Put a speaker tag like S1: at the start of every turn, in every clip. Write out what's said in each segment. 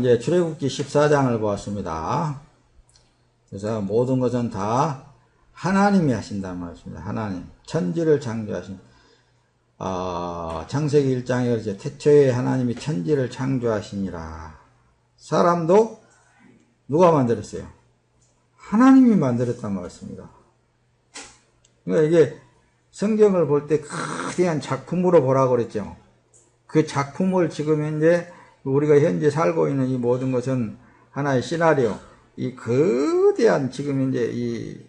S1: 이제 출애굽기 14장을 보았습니다. 그래서 모든 것은 다 하나님이 하신다는 말씀입니다. 하나님. 천지를 창조하신. 어, 창세기 1장에 이제 태초에 하나님이 천지를 창조하시니라. 사람도 누가 만들었어요? 하나님이 만들었단 말씀입니다. 그러니까 이게 성경을 볼 때 거대한 작품으로 보라고 그랬죠. 그 작품을 지금 현재 우리가 현재 살고 있는 이 모든 것은 하나의 시나리오, 이 거대한 지금 현재 이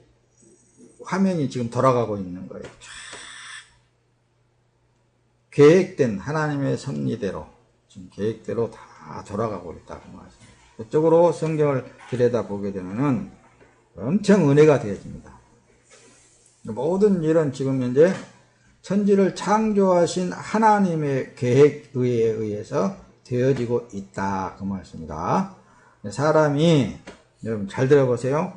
S1: 화면이 지금 돌아가고 있는 거예요. 계획된 하나님의 섭리대로 지금 계획대로 다 돌아가고 있다고 말씀니다 그쪽으로 성경을 들여다보게 되면은 엄청 은혜가 되어집니다. 모든 일은 지금 현재 천지를 창조하신 하나님의 계획에 의해서 되어지고 있다. 그 말씀입니다. 사람이, 여러분 잘 들어보세요.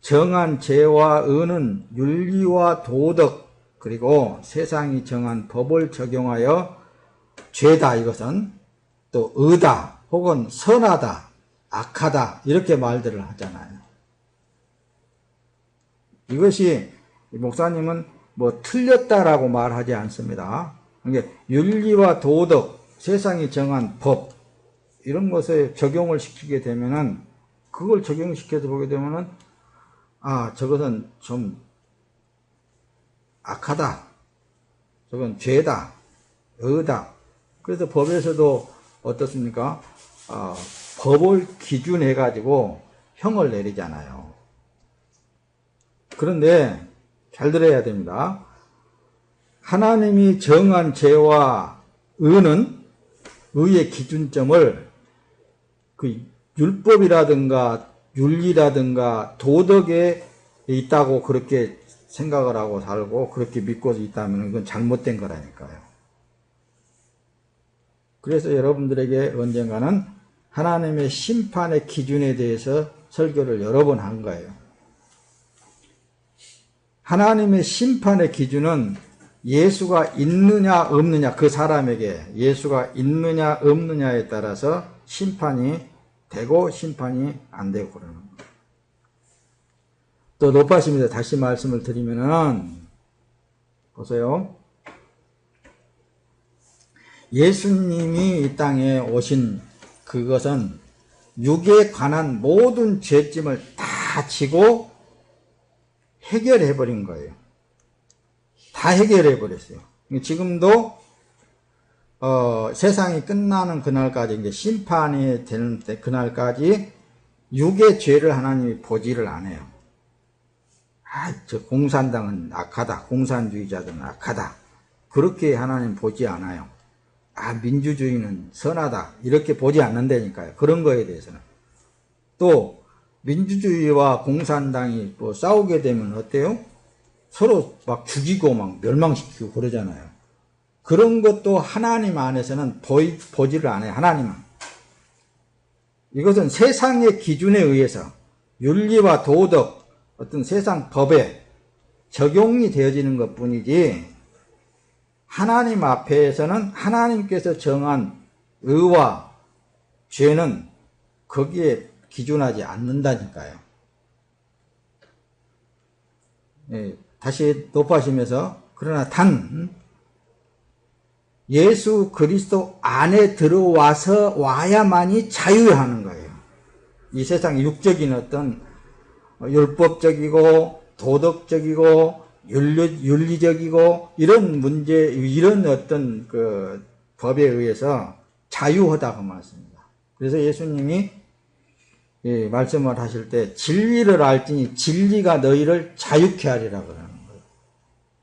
S1: 정한 죄와 의는 윤리와 도덕, 그리고 세상이 정한 법을 적용하여 죄다 이것은 또 의다 혹은 선하다 악하다 이렇게 말들을 하잖아요. 이것이 목사님은 뭐 틀렸다라고 말하지 않습니다. 그러니까 윤리와 도덕, 세상이 정한 법 이런 것에 적용을 시키게 되면은 그걸 적용시켜서 보게 되면은 아 저것은 좀 악하다, 저건 죄다, 의다. 그래서 법에서도 어떻습니까? 어, 법을 기준해 가지고 형을 내리잖아요. 그런데 잘 들어야 됩니다. 하나님이 정한 죄와 의는 의의 기준점을 그 율법이라든가 윤리라든가 도덕에 있다고 그렇게 생각을 하고 살고 그렇게 믿고 있다면 그건 잘못된 거라니까요. 그래서 여러분들에게 언젠가는 하나님의 심판의 기준에 대해서 설교를 여러 번 한 거예요. 하나님의 심판의 기준은 예수가 있느냐 없느냐 그 사람에게 예수가 있느냐 없느냐에 따라서 심판이 되고 심판이 안 되고 그러는 거예요. 또 높아집니다. 다시 말씀을 드리면은 보세요. 예수님이 이 땅에 오신 그것은 육에 관한 모든 죄짐을 다 지고 해결해 버린 거예요. 다 해결해 버렸어요. 지금도 어, 세상이 끝나는 그날까지 이제 심판이 되는 때 그날까지 육의 죄를 하나님이 보지를 않아요. 아, 저 공산당은 악하다. 공산주의자들은 악하다. 그렇게 하나님 보지 않아요. 아, 민주주의는 선하다. 이렇게 보지 않는다니까요. 그런 거에 대해서는. 또, 민주주의와 공산당이 뭐 싸우게 되면 어때요? 서로 막 죽이고 막 멸망시키고 그러잖아요. 그런 것도 하나님 안에서는 보이, 보지를 않아요. 하나님은. 이것은 세상의 기준에 의해서 윤리와 도덕, 어떤 세상 법에 적용이 되어지는 것 뿐이지, 하나님 앞에서는 하나님께서 정한 의와 죄는 거기에 기준하지 않는다니까요. 예, 다시 높아지면서 그러나 단 예수 그리스도 안에 들어와서 와야만이 자유하는 거예요. 이 세상 육적인 어떤 율법적이고 도덕적이고 윤리, 윤리적이고 이런 문제 이런 어떤 그 법에 의해서 자유하다고 말씀입니다. 그래서 예수님이 예, 말씀을 하실 때 진리를 알지니 진리가 너희를 자유케 하리라 거예요.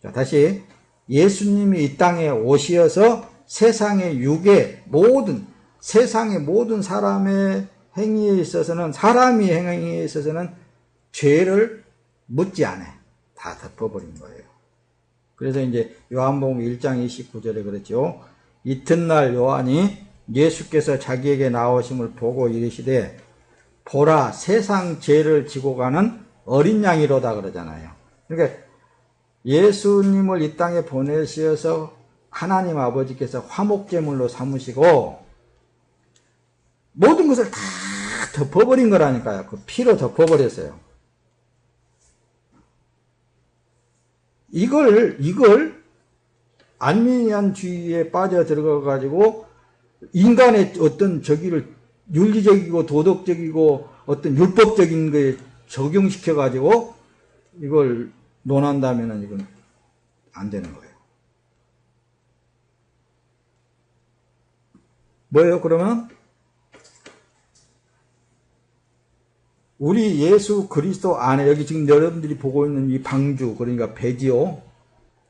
S1: 자, 다시 예수님이 이 땅에 오시어서 세상의 육의 모든 세상의 모든 사람의 행위에 있어서는 사람이 행위에 있어서는 죄를 묻지 않아요. 다 덮어버린 거예요. 그래서 이제 요한복음 1장 29절에 그랬죠. 이튿날 요한이 예수께서 자기에게 나오심을 보고 이르시되 보라 세상 죄를 지고 가는 어린 양이로다 그러잖아요. 그러니까 예수님을 이 땅에 보내셔서 하나님 아버지께서 화목제물로 삼으시고 모든 것을 다 덮어버린 거라니까요. 그 피로 덮어버렸어요. 이걸, 이걸 안미니안주의에 빠져 들어가 가지고 인간의 어떤 저기를 윤리적이고 도덕적이고 어떤 율법적인 거에 적용시켜 가지고 이걸 논한다면은 이건 안 되는 거예요. 뭐예요, 그러면? 우리 예수 그리스도 안에, 여기 지금 여러분들이 보고 있는 이 방주, 그러니까 배지요.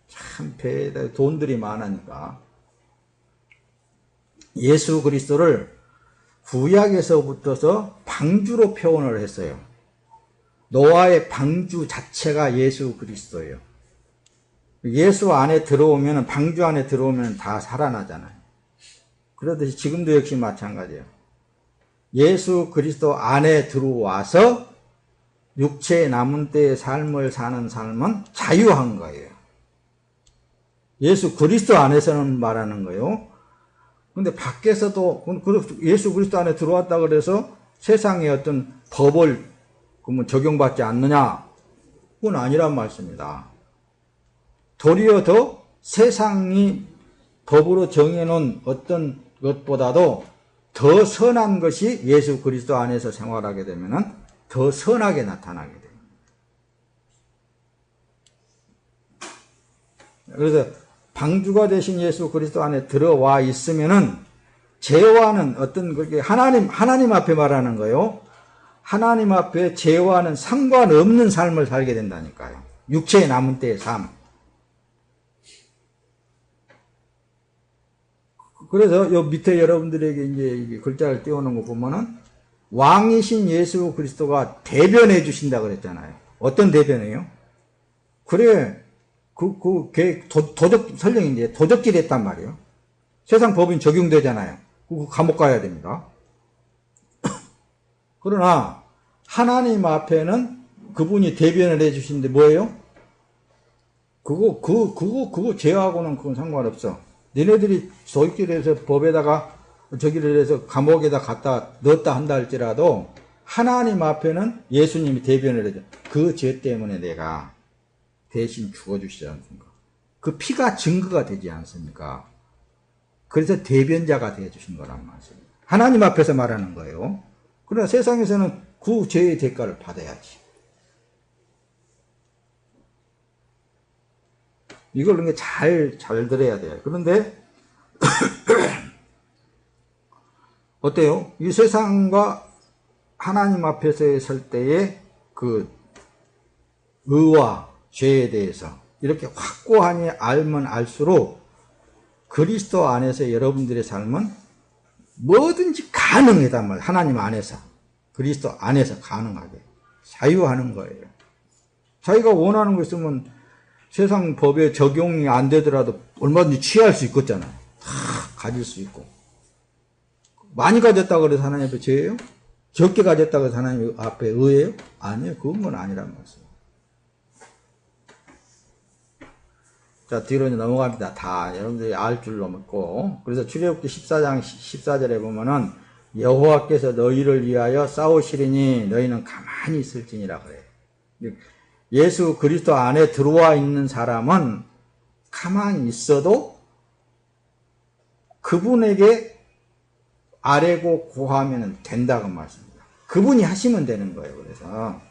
S1: 참 배에 돈들이 많으니까. 예수 그리스도를 구약에서부터서 방주로 표현을 했어요. 노아의 방주 자체가 예수 그리스도예요. 예수 안에 들어오면 방주 안에 들어오면 다 살아나잖아요. 그러듯이 지금도 역시 마찬가지예요. 예수 그리스도 안에 들어와서 육체의 남은 때의 삶을 사는 삶은 자유한 거예요. 예수 그리스도 안에서는 말하는 거예요. 근데 밖에서도 예수 그리스도 안에 들어왔다 그래서 세상의 어떤 법을 그러면 적용받지 않느냐? 그건 아니란 말씀입니다. 도리어 더 세상이 법으로 정해놓은 어떤 것보다도 더 선한 것이 예수 그리스도 안에서 생활하게 되면 더 선하게 나타나게 됩니다. 그래서 방주가 되신 예수 그리스도 안에 들어와 있으면은 죄와는 어떤 그게 하나님 하나님 앞에 말하는 거요. 하나님 앞에 죄와는 상관없는 삶을 살게 된다니까요. 육체의 남은 때의 삶. 그래서 요 밑에 여러분들에게 이제 글자를 띄워놓은 거 보면은 왕이신 예수 그리스도가 대변해 주신다 그랬잖아요. 어떤 대변이에요? 그래, 그, 그, 걔 도, 도적, 설령 이제 도적질 했단 말이에요. 세상 법인 적용되잖아요. 그 감옥 가야 됩니다. 그러나, 하나님 앞에는 그분이 대변을 해 주시는데 뭐예요? 그거, 그, 그거, 그거 죄하고는 그건 상관없어. 너네들이 소익질해서 법에다가 저기를 해서 감옥에다 갖다 넣었다 한다 할지라도 하나님 앞에는 예수님이 대변을 해줘. 그 죄 때문에 내가 대신 죽어주시지 않습니까? 그 피가 증거가 되지 않습니까? 그래서 대변자가 되어주신 거란 말씀입니다. 하나님 앞에서 말하는 거예요. 그러나 세상에서는 그 죄의 대가를 받아야지. 이걸 잘, 잘 들어야 돼요. 그런데, 어때요? 이 세상과 하나님 앞에서 설 때의 그 의와 죄에 대해서 이렇게 확고하니 알면 알수록 그리스도 안에서 여러분들의 삶은 뭐든지 가능하단 말이에요. 하나님 안에서. 그리스도 안에서 가능하게. 자유하는 거예요. 자기가 원하는 거 있으면 세상 법에 적용이 안 되더라도 얼마든지 취할 수 있겠잖아요. 다 가질 수 있고. 많이 가졌다 그래서 하나님 앞에 죄예요? 적게 가졌다 그래서 하나님 앞에 의예요? 아니에요. 그건 건 아니란 말씀. 자, 뒤로 넘어갑니다. 다 여러분들이 알 줄로 믿고. 그래서 출애굽기 14장 14절에 보면은 여호와께서 너희를 위하여 싸우시리니 너희는 가만히 있을지니라 그래요. 예수 그리스도 안에 들어와 있는 사람은 가만히 있어도 그분에게 아래고 구하면 된다고 말씀입니다. 그분이 하시면 되는 거예요. 그래서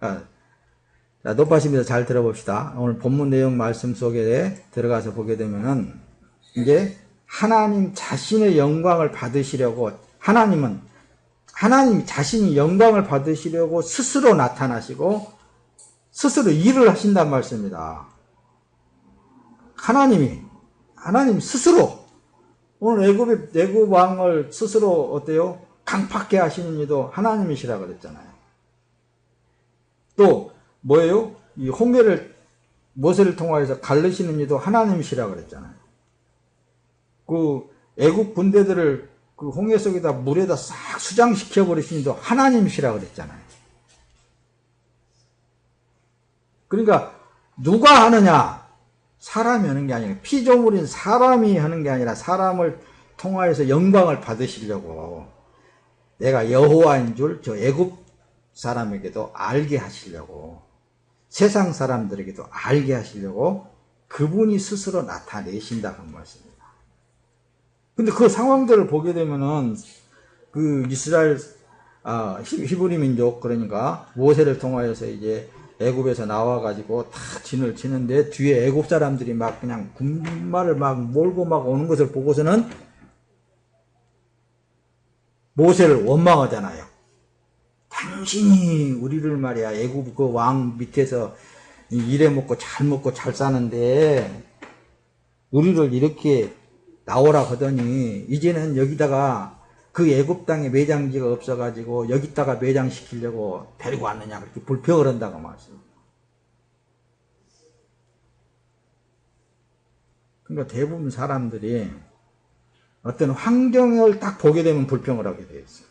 S1: 아, 자, 높아심에서 잘 들어봅시다. 오늘 본문 내용 말씀 속에 들어가서 보게 되면은 이제 하나님 자신의 영광을 받으시려고 하나님은 하나님 자신이 영광을 받으시려고 스스로 나타나시고 스스로 일을 하신단 말씀입니다. 하나님이 하나님 스스로 오늘 애굽의 애굽 왕을 스스로 어때요? 강팍게 하시는 이도 하나님이시라 그랬잖아요. 또 뭐예요? 이 홍해를 모세를 통하여서 갈르시는 이도 하나님이시라 그랬잖아요. 그 애굽 군대들을 그 홍해 속에다 물에다 싹 수장시켜 버리신 이도 하나님이시라 그랬잖아요. 그러니까 누가 하느냐? 사람이 하는 게 아니라 피조물인 사람이 하는 게 아니라 사람을 통하여서 영광을 받으시려고 내가 여호와인 줄 저 애굽 사람에게도 알게 하시려고 세상 사람들에게도 알게 하시려고 그분이 스스로 나타내신다 는 말씀입니다. 근데 그 상황들을 보게 되면은 그 이스라엘 아, 히브리 민족 그러니까 모세를 통하여서 이제 애굽에서 나와 가지고 다 진을 치는데 뒤에 애굽 사람들이 막 그냥 군마를 막 몰고 막 오는 것을 보고서는 모세를 원망하잖아요. 당신이 우리를 말이야 애굽 그 왕 밑에서 일해 먹고 잘 먹고 잘 사는데 우리를 이렇게 나오라 하더니 이제는 여기다가 그 애굽 땅에 매장지가 없어가지고 여기다가 매장시키려고 데리고 왔느냐 그렇게 불평을 한다고 말씀입니다. 그러니까 대부분 사람들이 어떤 환경을 딱 보게 되면 불평을 하게 되어 있어요.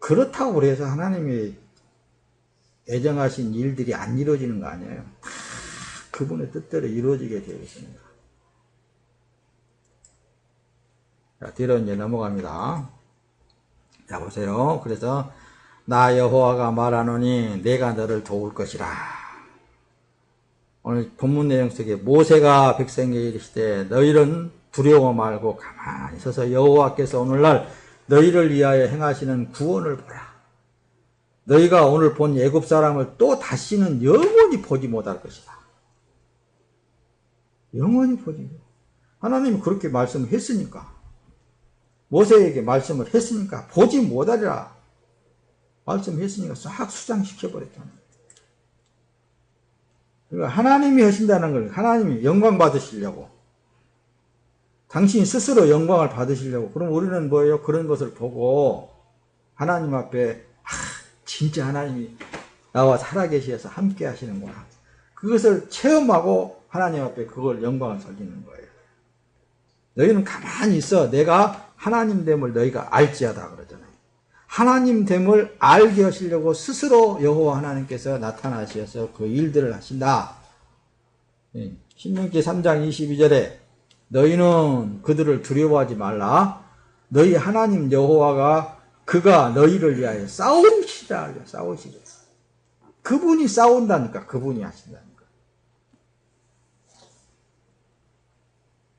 S1: 그렇다고 그래서 하나님이 애정하신 일들이 안 이루어지는 거 아니에요. 다 그분의 뜻대로 이루어지게 되어 있습니다. 자, 뒤로 이제 넘어갑니다. 자, 보세요. 그래서, 나 여호와가 말하노니 내가 너를 도울 것이라. 오늘 본문 내용 속에 모세가 백성에게 이르시되 너희는 두려워 말고 가만히 서서 여호와께서 오늘날 너희를 위하여 행하시는 구원을 보라. 너희가 오늘 본 애굽 사람을 또 다시는 영원히 보지 못할 것이다. 영원히 보지 못. 하나님이 그렇게 말씀했으니까 모세에게 말씀을 했으니까 보지 못하리라 말씀했으니까 싹 수장시켜 버렸잖아. 그러니까 하나님이 하신다는 걸 하나님이 영광 받으시려고 당신이 스스로 영광을 받으시려고 그럼 우리는 뭐예요? 그런 것을 보고 하나님 앞에 아, 진짜 하나님이 나와 살아계시서 함께 하시는구나. 그것을 체험하고 하나님 앞에 그걸 영광을 돌리는 거예요. 너희는 가만히 있어. 내가 하나님 됨을 너희가 알지하다 그러잖아요. 하나님 됨을 알게 하시려고 스스로 여호와 하나님께서 나타나셔서 그 일들을 하신다. 예, 신명기 3장 22절에 너희는 그들을 두려워하지 말라. 너희 하나님 여호와가 그가 너희를 위하여 싸우시라. 싸우시라. 그분이 싸운다니까. 그분이 하신다니까.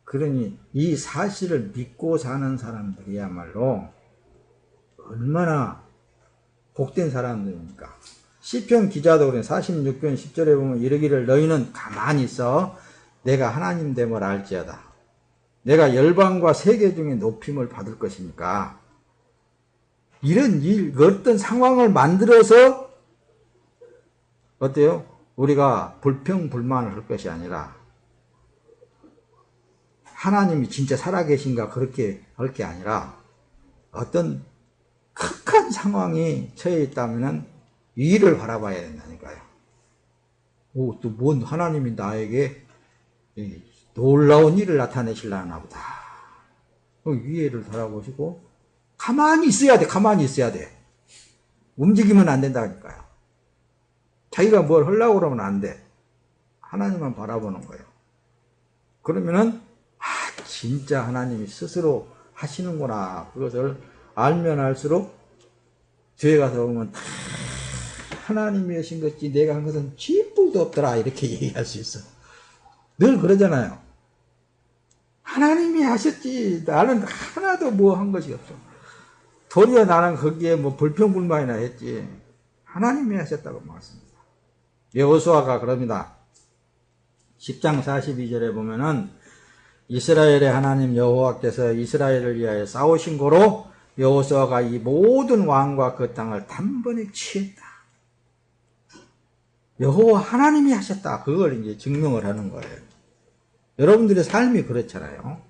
S1: 그러니 이 사실을 믿고 사는 사람들이야말로 얼마나 복된 사람들입니까? 시편 기자도 그래 46편 10절에 보면 이르기를 너희는 가만히 있어 내가 하나님 됨을 알지어다. 내가 열방과 세계 중에 높임을 받을 것이니까 이런 일, 어떤 상황을 만들어서 어때요? 우리가 불평불만을 할 것이 아니라 하나님이 진짜 살아계신가 그렇게 할 게 아니라 어떤 극한 상황이 처해 있다면 이를 바라봐야 된다니까요. 오, 또 뭔 하나님이 나에게 놀라운 일을 나타내실라나 보다. 위에를 돌아보시고 가만히 있어야 돼. 가만히 있어야 돼. 움직이면 안 된다니까요. 자기가 뭘 하려고 그러면 안 돼. 하나님만 바라보는 거예요. 그러면은 아 진짜 하나님이 스스로 하시는구나. 그것을 알면 알수록 뒤에 가서 보면 다 하나님이 하신 것이 내가 한 것은 쥐뿔도 없더라. 이렇게 얘기할 수 있어. 늘 그러잖아요. 하나님이 하셨지. 나는 하나도 뭐 한 것이 없어. 도리어 나는 거기에 뭐 불평불만이나 했지. 하나님이 하셨다고 말씀합니다. 여호수아가 그럽니다. 10장 42절에 보면은 이스라엘의 하나님 여호와께서 이스라엘을 위하여 싸우신 거로 여호수아가 이 모든 왕과 그 땅을 단번에 취했다. 여호와 하나님이 하셨다. 그걸 이제 증명을 하는 거예요. 여러분들의 삶이 그렇잖아요.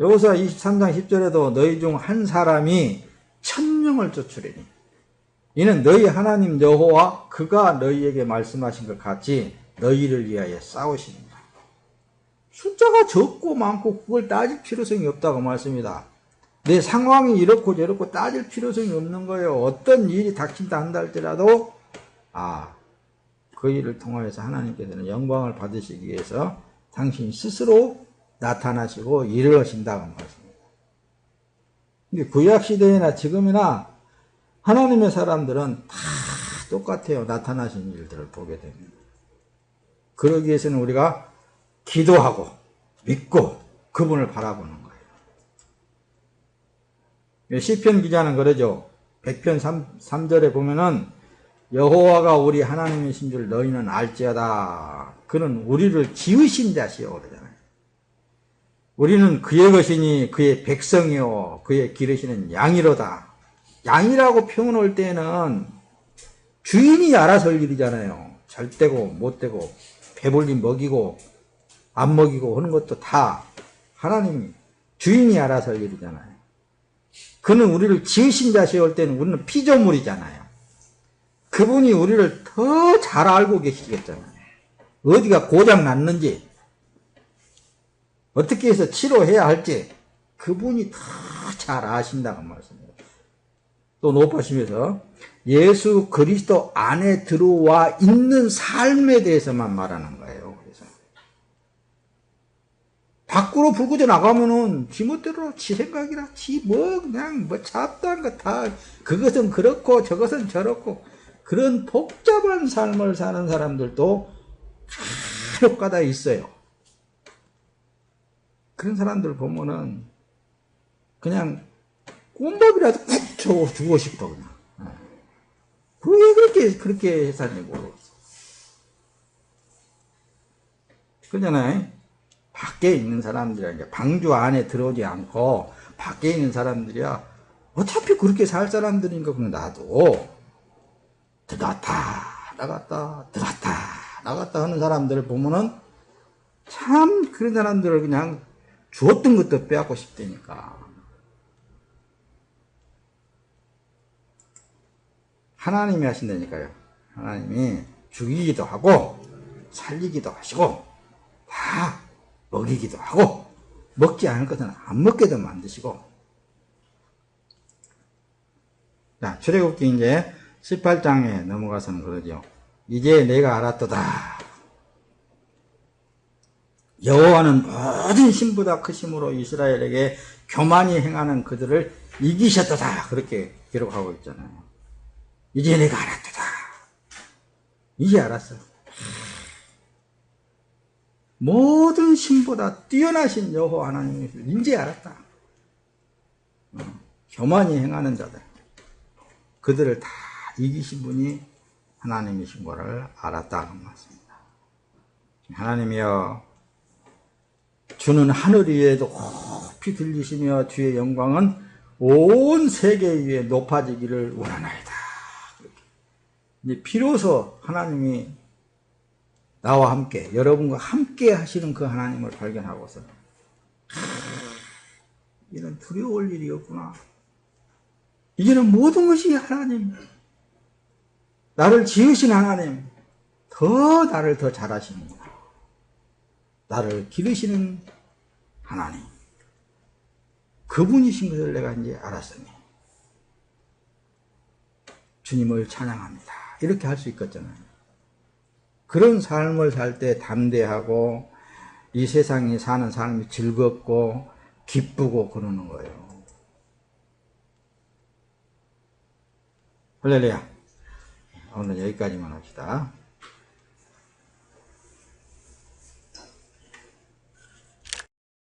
S1: 여기서 23장 10절에도 너희 중 한 사람이 천명을 쫓으리니 이는 너희 하나님 여호와 그가 너희에게 말씀하신 것 같이 너희를 위하여 싸우십니다. 숫자가 적고 많고 그걸 따질 필요성이 없다고 말씀입니다. 내 상황이 이렇고 저렇고 따질 필요성이 없는 거예요. 어떤 일이 닥친다 한다 할지라도 아, 그 일을 통하여서 하나님께서는 영광을 받으시기 위해서 당신 스스로 나타나시고 일을 하신다고 말씀입니다. 근데 구약 시대나 지금이나 하나님의 사람들은 다 똑같아요. 나타나신 일들을 보게 되면. 그러기 위해서는 우리가 기도하고 믿고 그분을 바라보는 거예요. 시편 기자는 그러죠. 100편 3, 절에 보면은 여호와가 우리 하나님이신 줄 너희는 알지어다. 그는 우리를 지으신 자시오 그러잖아요. 우리는 그의 것이니 그의 백성이요 그의 기르시는 양이로다. 양이라고 표현할 때는 주인이 알아서 할 일이잖아요. 잘 되고 못 되고 배불리 먹이고 안 먹이고 하는 것도 다 하나님이 주인이 알아서 할 일이잖아요. 그는 우리를 지으신 자시에 올 때는 우리는 피조물이잖아요. 그분이 우리를 더 잘 알고 계시겠잖아요. 어디가 고장 났는지, 어떻게 해서 치료해야 할지, 그분이 더 잘 아신다고 말씀해요. 또 높아시면서 예수 그리스도 안에 들어와 있는 삶에 대해서만 말하는 거예요. 그래서 밖으로 불구져 나가면은 지멋대로 지 생각이라 지뭐 그냥 뭐 잡다한 거다 그것은 그렇고 저것은 저렇고 그런 복잡한 삶을 사는 사람들도 간혹가다 있어요. 그런 사람들 보면은 그냥 꿈밥이라도 꾹 주고 싶어 그냥. 왜 그렇게 그렇게 모르겠어. 그잖아요. 밖에 있는 사람들이 방주 안에 들어오지 않고 밖에 있는 사람들이야 어차피 그렇게 살 사람들인가 그냥 나도 들어갔다 나갔다 들어갔다 나갔다 하는 사람들을 보면은 참 그런 사람들을 그냥 주었던 것도 빼앗고 싶다니까. 하나님이 하신다니까요. 하나님이 죽이기도 하고 살리기도 하시고 다 먹이기도 하고 먹지 않을 것은 안 먹게도 만드시고 자 출애굽기 이제 18장에 넘어가서는 그러죠. 이제 내가 알았도다. 여호와는 모든 신보다 크심으로 이스라엘에게 교만히 행하는 그들을 이기셨도다. 그렇게 기록하고 있잖아요. 이제 내가 알았도다. 이제 알았어. 모든 신보다 뛰어나신 여호와 하나님을 이제 알았다. 어, 교만히 행하는 자들. 그들을 다 이기신 분이 하나님이신 것을 알았다는 것입니다. 하나님이여 주는 하늘 위에도 높이 들리시며 주의 영광은 온 세계 위에 높아지기를 원하나이다. 이제 비로소 하나님이 나와 함께 여러분과 함께 하시는 그 하나님을 발견하고서 이런 두려울 일이 없구나. 이제는 모든 것이 하나님 나를 지으신 하나님, 더 나를 더 잘하십니다. 나를 기르시는 하나님. 그분이신 것을 내가 이제 알았으니. 주님을 찬양합니다. 이렇게 할 수 있겠잖아요. 그런 삶을 살 때 담대하고 이 세상에 사는 삶이 즐겁고 기쁘고 그러는 거예요. 할렐루야. 오늘 여기까지만 합시다.